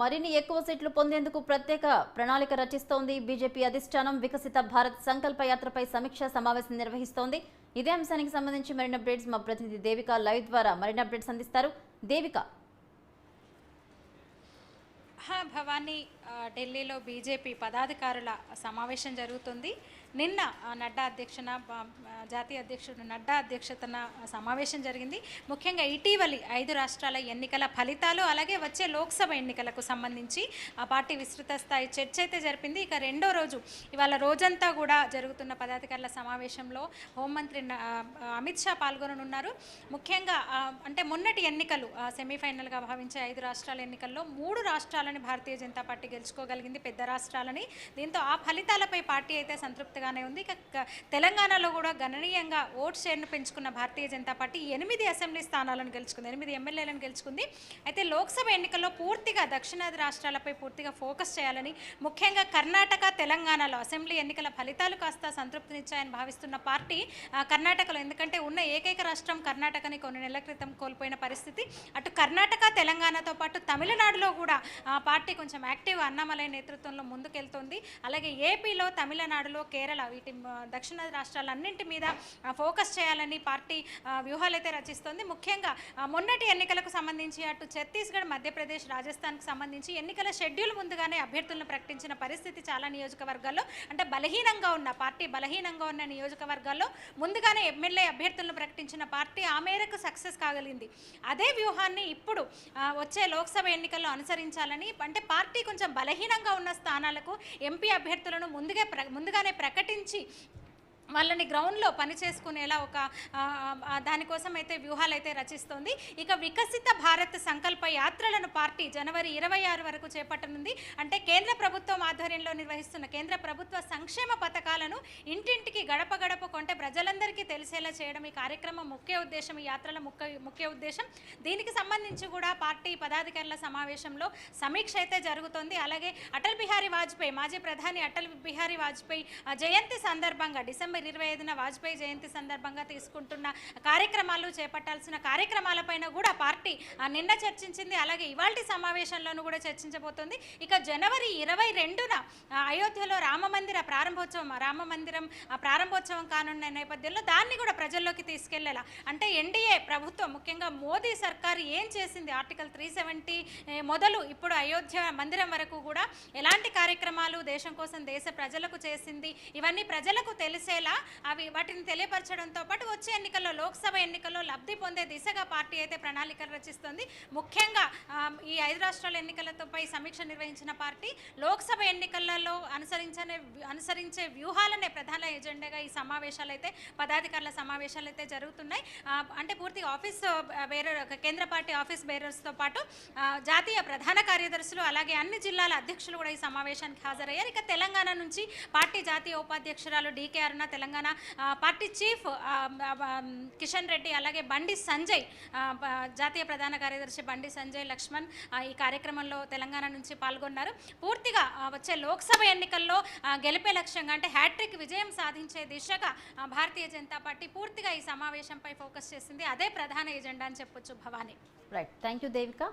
మరిన్ని ఎక్కువ సీట్లు పొందేందుకు ప్రత్యేక ప్రణాళిక రచిస్తోంది. బీజేపీ అధిష్టానం వికసిత భారత్ సంకల్ప యాత్రపై సమీక్షా సమావేశం నిర్వహిస్తోంది. ఇదే అంశానికి సంబంధించి మరిన్ని అప్డేట్స్ మా ప్రతినిధి దేవిక లైవ్ ద్వారా మరిన్ని అప్డేట్స్ అందిస్తారు. దేవిక. హా, భవానీ ఢిల్లీలో బీజేపీ పదాధికారుల సమావేశం జరుగుతుంది. నిన్న నడ్డా అధ్యక్షన జాతీయ అధ్యక్షుడు నడ్డా అధ్యక్షతన సమావేశం జరిగింది. ముఖ్యంగా ఇటీవలి ఐదు రాష్ట్రాల ఎన్నికల ఫలితాలు అలాగే వచ్చే లోక్సభ ఎన్నికలకు సంబంధించి ఆ పార్టీ విస్తృత స్థాయి చర్చ అయితే జరిపింది. ఇక రెండో రోజు ఇవాళ రోజంతా కూడా జరుగుతున్న పదాధికారుల సమావేశంలో హోంమంత్రి అమిత్ షా పాల్గొననున్నారు. ముఖ్యంగా అంటే మొన్నటి ఎన్నికలు సెమీఫైనల్గా భావించే ఐదు రాష్ట్రాల ఎన్నికల్లో మూడు రాష్ట్రాలని భారతీయ జనతా పార్టీ గెలుచుకోగలిగింది పెద్ద రాష్ట్రాలని. దీంతో ఆ ఫలితాలపై పార్టీ అయితే సంతృప్తిగానే ఉంది. ఇక తెలంగాణలో కూడా గణనీయంగా ఓట్ షేర్ను పెంచుకున్న భారతీయ జనతా పార్టీ ఎనిమిది అసెంబ్లీ స్థానాలను గెలుచుకుంది. ఎనిమిది ఎమ్మెల్యేలను గెలుచుకుంది. అయితే లోక్సభ ఎన్నికల్లో పూర్తిగా దక్షిణాది రాష్ట్రాలపై పూర్తిగా ఫోకస్ చేయాలని ముఖ్యంగా కర్ణాటక తెలంగాణలో అసెంబ్లీ ఎన్నికల ఫలితాలు కాస్త సంతృప్తినిచ్చాయని భావిస్తున్న పార్టీ కర్ణాటకలో ఎందుకంటే ఉన్న ఏకైక రాష్ట్రం కర్ణాటకని కొన్ని నెలల క్రితం కోల్పోయిన పరిస్థితి. అటు కర్ణాటక తెలంగాణతో పాటు తమిళనాడులో కూడా ఆ, పార్టీ కొంచెం యాక్టివ్ అన్నామలై నేతృత్వంలో ముందుకెళ్తోంది. అలాగే ఏపీలో తమిళనాడులో కేరళ వీటి దక్షిణ రాష్ట్రాలన్నింటి మీద ఫోకస్ చేయాలని పార్టీ వ్యూహాలు అయితే రచిస్తోంది. ముఖ్యంగా మొన్నటి ఎన్నికలకు సంబంధించి అటు ఛత్తీస్గఢ్ మధ్యప్రదేశ్ రాజస్థాన్కు సంబంధించి ఎన్నికల షెడ్యూల్ ముందుగానే అభ్యర్థులను ప్రకటించిన పరిస్థితి చాలా నియోజకవర్గాల్లో అంటే బలహీనంగా ఉన్న పార్టీ బలహీనంగా ఉన్న నియోజకవర్గాల్లో ముందుగానే ఎమ్మెల్యే అభ్యర్థులను ప్రకటించిన పార్టీ ఆ మేరకు సక్సెస్ కాగలిగింది అదే వ్యూహాన్ని ఇప్పుడు వచ్చే లోక్సభ ఎన్నికల్లో అనుసరించాలని అంటే పార్టీ కొంచెం బలహీనంగా ఉన్న స్థానాలకు ఎంపీ అభ్యర్థులను ముందుగా ప్ర ముందుగానే ప్రకటించి వాళ్ళని గ్రౌండ్లో పని చేసుకునేలా ఒక దానికోసం అయితే వ్యూహాలు అయితే రచిస్తోంది. ఇక వికసిత భారత్ సంకల్ప యాత్రలను పార్టీ జనవరి ఇరవై ఆరు వరకు చేపట్టనుంది. అంటే కేంద్ర ప్రభుత్వం ఆధ్వర్యంలో నిర్వహిస్తున్న కేంద్ర ప్రభుత్వ సంక్షేమ పథకాలను ఇంటింటికి గడప గడప కొంటే ప్రజలందరికీ తెలిసేలా చేయడం ఈ కార్యక్రమం ముఖ్య ఉద్దేశం ఈ యాత్రల ముఖ్య ముఖ్య ఉద్దేశం. దీనికి సంబంధించి కూడా పార్టీ పదాధికారుల సమావేశంలో సమీక్ష అయితే జరుగుతోంది. అలాగే అటల్ బిహారీ వాజ్పేయి మాజీ ప్రధాని అటల్ బిహారీ వాజ్పేయి జయంతి సందర్భంగా డిసెంబర్ ఇరవై ఐదున వాజ్పేయి జయంతి సందర్భంగా తీసుకుంటున్న కార్యక్రమాలు చేపట్టాల్సిన కార్యక్రమాలపైన కూడా పార్టీ నిన్న చర్చించింది. అలాగే ఇవాళ్టి సమావేశంలోనూ కూడా చర్చించబోతోంది. ఇక జనవరి ఇరవై రెండున అయోధ్యలో రామమందిర ప్రారంభోత్సవం రామ మందిరం ఆ, ప్రారంభోత్సవం కానున్న నేపథ్యంలో దాన్ని కూడా ప్రజల్లోకి తీసుకెళ్ళేలా? అంటే ఎన్డీఏ ప్రభుత్వం ముఖ్యంగా మోదీ సర్కారు ఏం చేసింది? ఆర్టికల్ త్రీ సెవెంటీ మొదలు ఇప్పుడు అయోధ్య మందిరం వరకు కూడా ఎలాంటి కార్యక్రమాలు దేశం కోసం దేశ ప్రజలకు చేసింది? ఇవన్నీ ప్రజలకు తెలిసేలా అవి వాటిని తెలియపరచడంతో పాటు వచ్చే ఎన్నికల్లో లోక్సభ ఎన్నికల్లో లబ్ధి పొందే దిశగా పార్టీ అయితే ప్రణాళికలు రచిస్తుంది. ముఖ్యంగా ఈ ఐదు రాష్ట్రాల ఎన్నికలతోపై సమీక్ష నిర్వహించిన పార్టీ లోక్సభ ఎన్నికలలో అనుసరించనే అనుసరించే వ్యూహాలనే ప్రధాన ఎజెండాగా ఈ సమావేశాలు అయితే పదాధికారుల సమావేశాలు అయితే జరుగుతున్నాయి అంటే పూర్తిగా ఆఫీస్ బేరర్ కేంద్ర పార్టీ ఆఫీస్ బేరర్స్తో పాటు జాతీయ ప్రధాన కార్యదర్శులు అలాగే అన్ని జిల్లాల అధ్యక్షులు కూడా ఈ సమావేశానికి హాజరయ్యారు. ఇక తెలంగాణ నుంచి పార్టీ జాతీయ ఉపాధ్యక్షురాలు DK Aruna Telangana party chief Kishan Reddy అలాగే బండి సంజయ్ జాతీయ ప్రధాన కార్యదర్శి బండి సంజయ్ లక్ష్మణ్ ఈ కార్యక్రమంలో తెలంగాణ నుంచి పాల్గొన్నారు. పూర్తిగా వచ్చే లోక్సభ ఎన్నికల్లో గెలిపే లక్ష్యంగా అంటే హ్యాట్రిక్ విజయం సాధించే దిశగా భారతీయ జనతా పార్టీ పూర్తిగా ఈ సమావేశంపై ఫోకస్ చేసింది. అదే ప్రధాన ఎజెండా అని చెప్పొచ్చు Bhavani. Right thank you Devika